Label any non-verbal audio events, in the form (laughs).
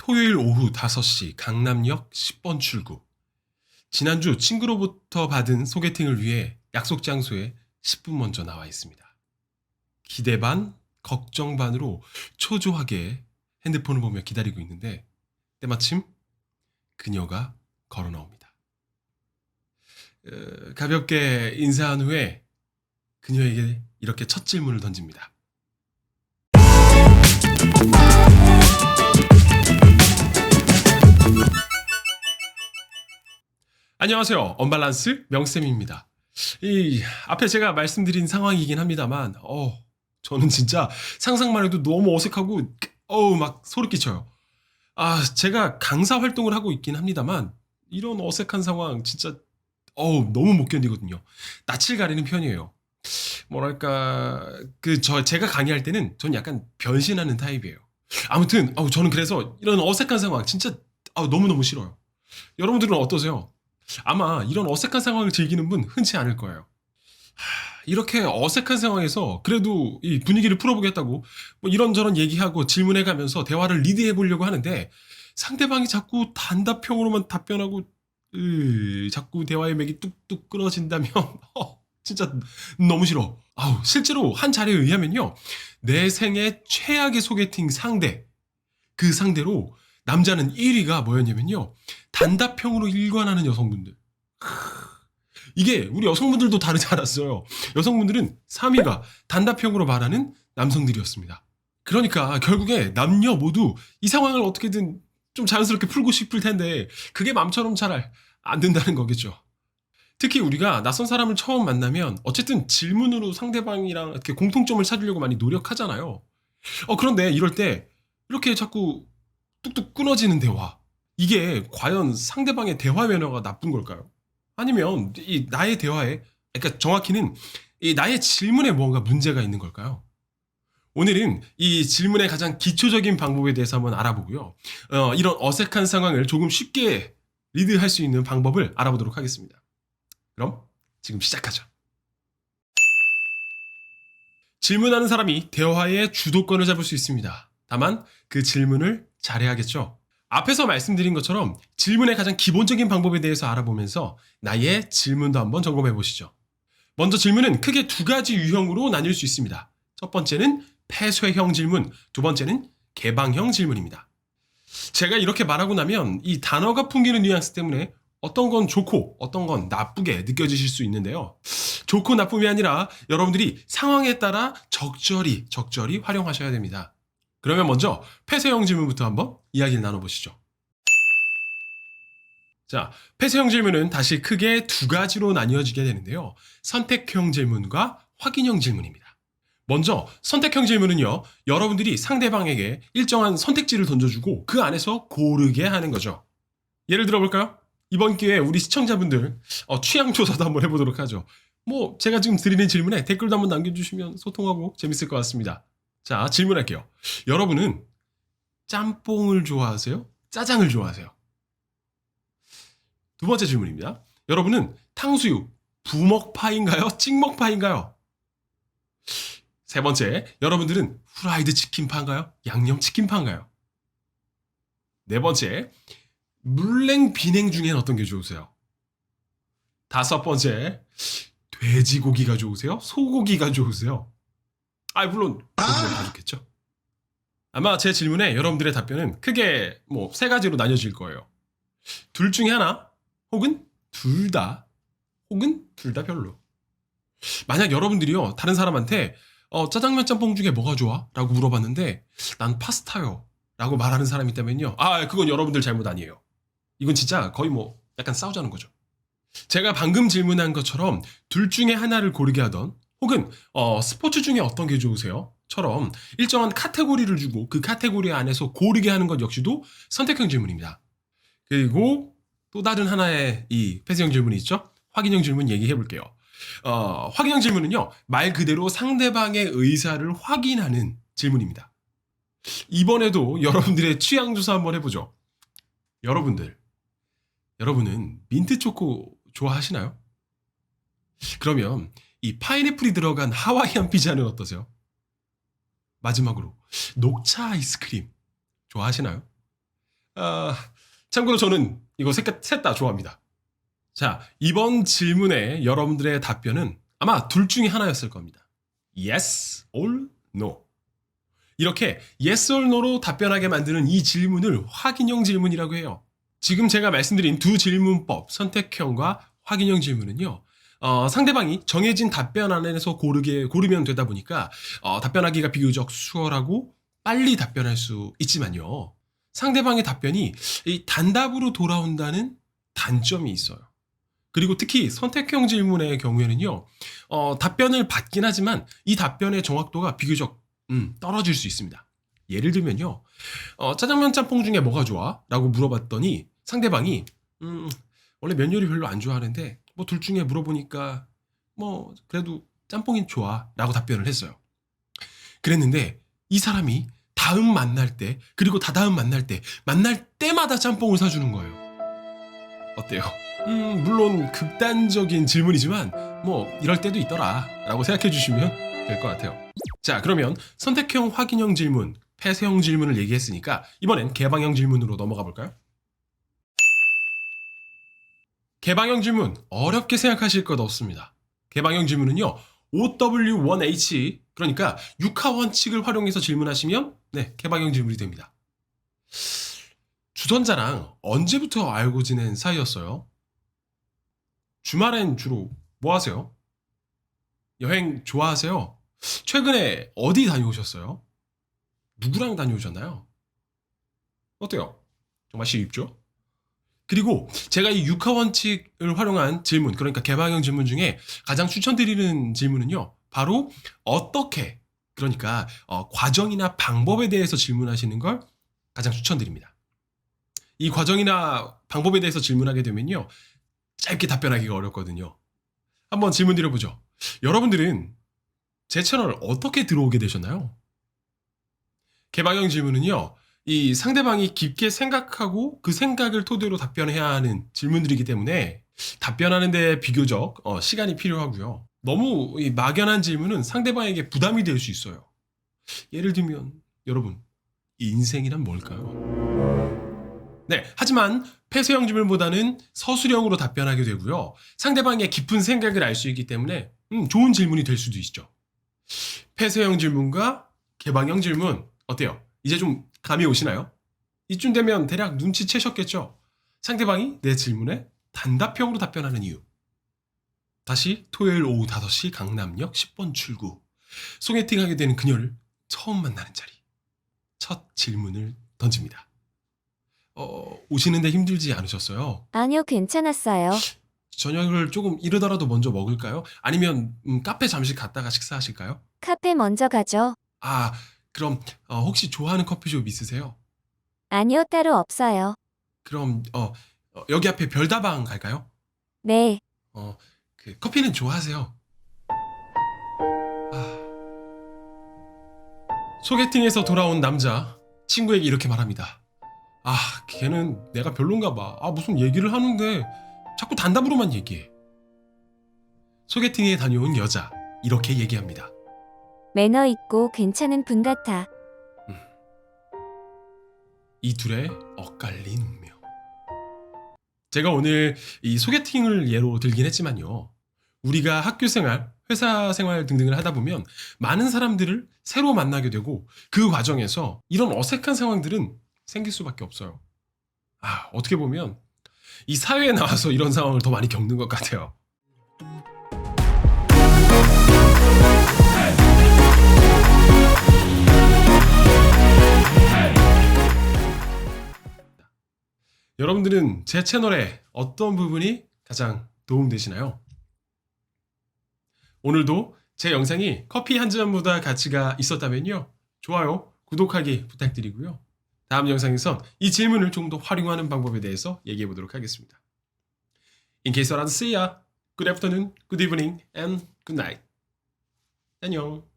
토요일 오후 5시 강남역 10번 출구. 지난주 친구로부터 받은 소개팅을 위해 약속 장소에 10분 먼저 나와 있습니다. 기대 반, 걱정 반으로 초조하게 핸드폰을 보며 기다리고 있는데 때마침 그녀가 걸어 나옵니다. 어, 가볍게 인사한 후에 그녀에게 이렇게 첫 질문을 던집니다. 안녕하세요. 언밸런스 명쌤입니다. 이 앞에 제가 말씀드린 상황이긴 합니다만, 어, 저는 진짜 상상만 해도 너무 어색하고, 어우, 막 소름 끼쳐요. 아, 제가 강사 활동을 하고 있긴 합니다만, 이런 어색한 상황 진짜, 어우, 너무 못 견디거든요. 낯을 가리는 편이에요. 뭐랄까, 그, 저, 제가 강의할 때는 전 약간 변신하는 타입이에요. 아무튼, 아우, 저는 그래서 이런 어색한 상황 진짜, 아우, 너무 너무 싫어요. 여러분들은 어떠세요? 아마 이런 어색한 상황을 즐기는 분 흔치 않을 거예요. 하, 이렇게 어색한 상황에서 그래도 이 분위기를 풀어보겠다고 뭐 이런저런 얘기하고 질문해 가면서 대화를 리드해 보려고 하는데 상대방이 자꾸 단답형으로만 답변하고 으, 자꾸 대화의 맥이 뚝뚝 끊어진다면 (laughs) 어, 진짜 너무 싫어. 아우, 실제로 한 자료에 의하면요. 내 생애 최악의 소개팅 상대 그 상대로 남자는 1위가 뭐였냐면요. 단답형으로 일관하는 여성분들. 이게 우리 여성분들도 다르지 않았어요. 여성분들은 3위가 단답형으로 말하는 남성들이었습니다. 그러니까 결국에 남녀 모두 이 상황을 어떻게든 좀 자연스럽게 풀고 싶을 텐데 그게 마음처럼 잘 안 된다는 거겠죠. 특히 우리가 낯선 사람을 처음 만나면 어쨌든 질문으로 상대방이랑 이렇게 공통점을 찾으려고 많이 노력하잖아요. 어, 그런데 이럴 때 이렇게 자꾸 뚝뚝 끊어지는 대화. 이게 과연 상대방의 대화 매너가 나쁜 걸까요? 아니면 이 나의 대화에, 그러니까 정확히는 이 나의 질문에 뭔가 문제가 있는 걸까요? 오늘은 이 질문의 가장 기초적인 방법에 대해서 한번 알아보고요. 어, 이런 어색한 상황을 조금 쉽게 리드할 수 있는 방법을 알아보도록 하겠습니다. 그럼 지금 시작하죠. 질문하는 사람이 대화의 주도권을 잡을 수 있습니다. 다만 그 질문을 잘해야겠죠. 앞에서 말씀드린 것처럼 질문의 가장 기본적인 방법에 대해서 알아보면서 나의 질문도 한번 점검해 보시죠. 먼저 질문은 크게 두 가지 유형으로 나뉠 수 있습니다. 첫 번째는 폐쇄형 질문, 두 번째는 개방형 질문입니다. 제가 이렇게 말하고 나면 이 단어가 풍기는 뉘앙스 때문에 어떤 건 좋고 어떤 건 나쁘게 느껴지실 수 있는데요. 좋고 나쁨이 아니라 여러분들이 상황에 따라 적절히 적절히 활용하셔야 됩니다. 그러면 먼저 폐쇄형 질문부터 한번 이야기를 나눠보시죠. 자, 폐쇄형 질문은 다시 크게 두 가지로 나뉘어지게 되는데요. 선택형 질문과 확인형 질문입니다. 먼저 선택형 질문은요, 여러분들이 상대방에게 일정한 선택지를 던져주고 그 안에서 고르게 하는 거죠. 예를 들어볼까요? 이번 기회에 우리 시청자분들 어, 취향 조사도 한번 해보도록 하죠. 뭐 제가 지금 드리는 질문에 댓글도 한번 남겨주시면 소통하고 재밌을 것 같습니다. 자, 질문할게요. 여러분은 짬뽕을 좋아하세요? 짜장을 좋아하세요? 두 번째 질문입니다. 여러분은 탕수육 부먹파인가요? 찍먹파인가요? 세 번째, 여러분들은 후라이드 치킨파인가요? 양념 치킨파인가요? 네 번째, 물냉 비냉 중엔 어떤 게 좋으세요? 다섯 번째, 돼지고기가 좋으세요? 소고기가 좋으세요? 아, 물론 다 좋겠죠. 아마 제 질문에 여러분들의 답변은 크게 뭐 세 가지로 나뉘어질 거예요. 둘 중에 하나, 혹은 둘 다, 혹은 둘 다 별로. 만약 여러분들이요 다른 사람한테 어, 짜장면 짬뽕 중에 뭐가 좋아? 라고 물어봤는데 난 파스타요 라고 말하는 사람이 있다면요 아 그건 여러분들 잘못 아니에요 이건 진짜 거의 뭐 약간 싸우자는 거죠 제가 방금 질문한 것처럼 둘 중에 하나를 고르게 하던 혹은 어, 스포츠 중에 어떤 게 좋으세요? 처럼 일정한 카테고리를 주고 그 카테고리 안에서 고르게 하는 것 역시도 선택형 질문입니다. 그리고 또 다른 하나의 이 폐쇄형 질문이 있죠? 확인형 질문 얘기해 볼게요. 어, 확인형 질문은요, 말 그대로 상대방의 의사를 확인하는 질문입니다. 이번에도 여러분들의 취향 조사 한번 해보죠. 여러분들, 여러분은 민트 초코 좋아하시나요? 그러면 이 파인애플이 들어간 하와이안 피자는 어떠세요? 마지막으로 녹차 아이스크림 좋아하시나요? 아, 참고로 저는 이거 셋 다 좋아합니다. 자, 이번 질문에 여러분들의 답변은 아마 둘 중에 하나였을 겁니다. Yes or no. 이렇게 yes or no로 답변하게 만드는 이 질문을 확인형 질문이라고 해요. 지금 제가 말씀드린 두 질문법, 선택형과 확인형 질문은요. 어, 상대방이 정해진 답변 안에서 고르게 고르면 되다 보니까 어, 답변하기가 비교적 수월하고 빨리 답변할 수 있지만요. 상대방의 답변이 이 단답으로 돌아온다는 단점이 있어요. 그리고 특히 선택형 질문의 경우에는요, 어, 답변을 받긴 하지만 이 답변의 정확도가 비교적 음, 떨어질 수 있습니다. 예를 들면요, 어, 짜장면 짬뽕 중에 뭐가 좋아? 라고 물어봤더니 상대방이, 음, 원래 면 요리 별로 안 좋아하는데, 뭐 둘 중에 물어보니까, 뭐, 그래도 짬뽕이 좋아. 라고 답변을 했어요. 그랬는데, 이 사람이 다음 만날 때, 그리고 다다음 만날 때, 만날 때마다 짬뽕을 사주는 거예요. 어때요? 음, 물론 극단적인 질문이지만, 뭐, 이럴 때도 있더라. 라고 생각해 주시면 될 것 같아요. 자, 그러면 선택형 확인형 질문, 폐쇄형 질문을 얘기했으니까, 이번엔 개방형 질문으로 넘어가 볼까요? 개방형 질문, 어렵게 생각하실 것 없습니다. 개방형 질문은요, OW1H, 그러니까 육하 원칙을 활용해서 질문하시면, 네, 개방형 질문이 됩니다. 주선자랑 언제부터 알고 지낸 사이였어요? 주말엔 주로 뭐 하세요? 여행 좋아하세요? 최근에 어디 다녀오셨어요? 누구랑 다녀오셨나요? 어때요? 정말 쉽죠? 그리고 제가 이 육하 원칙을 활용한 질문, 그러니까 개방형 질문 중에 가장 추천드리는 질문은요, 바로 어떻게, 그러니까 어, 과정이나 방법에 대해서 질문하시는 걸 가장 추천드립니다. 이 과정이나 방법에 대해서 질문하게 되면요, 짧게 답변하기가 어렵거든요. 한번 질문 드려보죠. 여러분들은 제 채널 어떻게 들어오게 되셨나요? 개방형 질문은요, 이 상대방이 깊게 생각하고 그 생각을 토대로 답변해야 하는 질문들이기 때문에 답변하는데 비교적 어, 시간이 필요하고요. 너무 이 막연한 질문은 상대방에게 부담이 될 수 있어요. 예를 들면 여러분 인생이란 뭘까요? 네, 하지만 폐쇄형 질문보다는 서술형으로 답변하게 되고요. 상대방의 깊은 생각을 알 수 있기 때문에 음, 좋은 질문이 될 수도 있죠. 폐쇄형 질문과 개방형 질문 어때요? 이제 좀 감이 오시나요? 이쯤 되면 대략 눈치채셨겠죠? 상대방이 내 질문에 단답형으로 답변하는 이유. 다시 토요일 오후 5시 강남역 10번 출구. 소개팅하게 되는 그녀를 처음 만나는 자리. 첫 질문을 던집니다. 어, 오시는데 힘들지 않으셨어요? 아니요, 괜찮았어요. 저녁을 조금 이러더라도 먼저 먹을까요? 아니면 음, 카페 잠시 갔다가 식사하실까요? 카페 먼저 가죠. 아, 그럼 어, 혹시 좋아하는 커피숍 있으세요? 아니요, 따로 없어요. 그럼 어, 어, 여기 앞에 별다방 갈까요? 네, 어, 그 커피는 좋아하세요? 아. 소개팅에서 돌아온 남자 친구에게 이렇게 말합니다. 아, 걔는 내가 별론가 봐. 아, 무슨 얘기를 하는데 자꾸 단답으로만 얘기해. 소개팅에 다녀온 여자 이렇게 얘기합니다. 매너 있고 괜찮은 분 같아. 이 둘의 엇갈린 운명. 제가 오늘 이 소개팅을 예로 들긴 했지만요. 우리가 학교 생활, 회사 생활 등등을 하다 보면 많은 사람들을 새로 만나게 되고 그 과정에서 이런 어색한 상황들은 생길 수밖에 없어요. 아, 어떻게 보면 이 사회에 나와서 이런 상황을 더 많이 겪는 것 같아요. 여러분들은 제 채널의 어떤 부분이 가장 도움되시나요? 오늘도 제 영상이 커피 한 잔보다 가치가 있었다면요. 좋아요, 구독하기 부탁드리고요. 다음 영상에선 이 질문을 좀 더 활용하는 방법에 대해서 얘기해 보도록 하겠습니다. In case I don't see ya, good afternoon, good evening, and good night. 안녕.